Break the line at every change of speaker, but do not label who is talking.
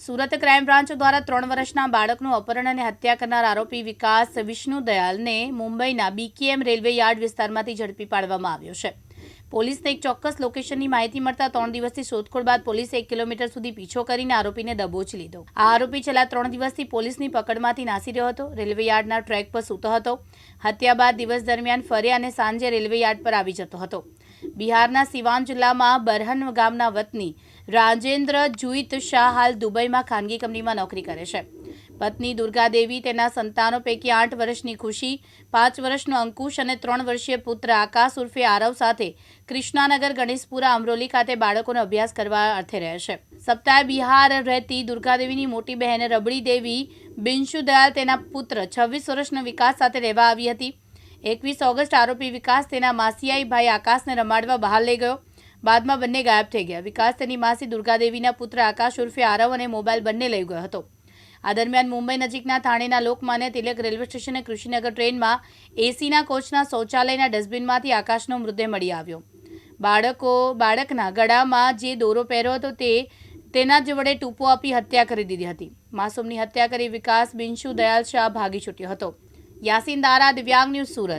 Surat crime branch દ્વારા ત્રણ વર્ષના બાળકનું અપહરણ અને હત્યા કરનાર આરોપી વિકાસ વિષ્ણુ દયાલને મુંબઈના બીકેએમ રેલવે યાર્ડ વિસ્તારમાંથી ઝડપી પાડવામાં આવ્યો છે. પોલીસને એક ચોક્કસ લોકેશનની માહિતી મળતા ત્રણ દિવસથી શોધખોળ બાદ પોલીસે એક કિલોમીટર સુધી પીછો કરીને આરોપીને દબોચી લીધો. આ આરોપી છેલ્લા ત્રણ દિવસથી પોલીસની પકડમાંથી નાસી રહ્યો હતો. રેલવે યાર્ડના ટ્રેક પર સૂતો હતો. હત્યા બાદ દિવસ દરમિયાન ફર્યા અને સાંજે રેલવે યાર્ડ પર આવી જતો હતો. બિહારના સિવાન જિલ્લામાં બરહન ગામના વતની રાજેન્દ્ર જુઈત શાહ હાલ દુબઈમાં ખાનગી કંપનીમાં નોકરી કરે છે. પત્ની દુર્ગાદેવી તેના સંતાનો પૈકી આઠ વર્ષની ખુશી, પાંચ વર્ષનો અંકુશ અને ત્રણ વર્ષીય પુત્ર આકાશ ઉર્ફે આરવ સાથે કૃષ્ણાનગર ગણેશપુરા અમરોલી ખાતે બાળકોનો અભ્યાસ કરવા અર્થે રહે છે. સપ્તાહે બિહાર રહેતી દુર્ગાદેવીની મોટી બહેન રબડી દેવી દયાલ તેના પુત્ર છવ્વીસ વર્ષનો વિકાસ સાથે રહેવા આવી હતી. એકવીસ ઓગસ્ટ આરોપી વિકાસ તેના માસિયાઈ ભાઈ આકાશને રમાડવા બહાર લઈ ગયો. બાદમાં બંને ગાયબ થઈ ગયા. વિકાસ તેની માસી દુર્ગાદેવીના પુત્ર આકાશ ઉર્ફે આરવ અને મોબાઈલ બંને લઈ ગયો હતો. આ દરમિયાન મુંબઈ નજીકના થાણેના લોકમાન્ય તિલક રેલવે સ્ટેશને કૃષિનગર ટ્રેનમાં એસીના કોચના શૌચાલયના ડસ્ટબિનમાંથી આકાશનો મૃતદેહ મળી આવ્યો. બાળકો, બાળકના ગળામાં જે દોરો પહેર્યો હતો તે તેના જ વડે ટૂંપો આપી હત્યા કરી દીધી હતી. માસૂમની હત્યા કરી વિકાસ બિનશુ દયાલ શાહ ભાગી છૂટ્યો હતો. યાસીન દારા, દિવ્યાંગ ન્યૂઝ સુરત.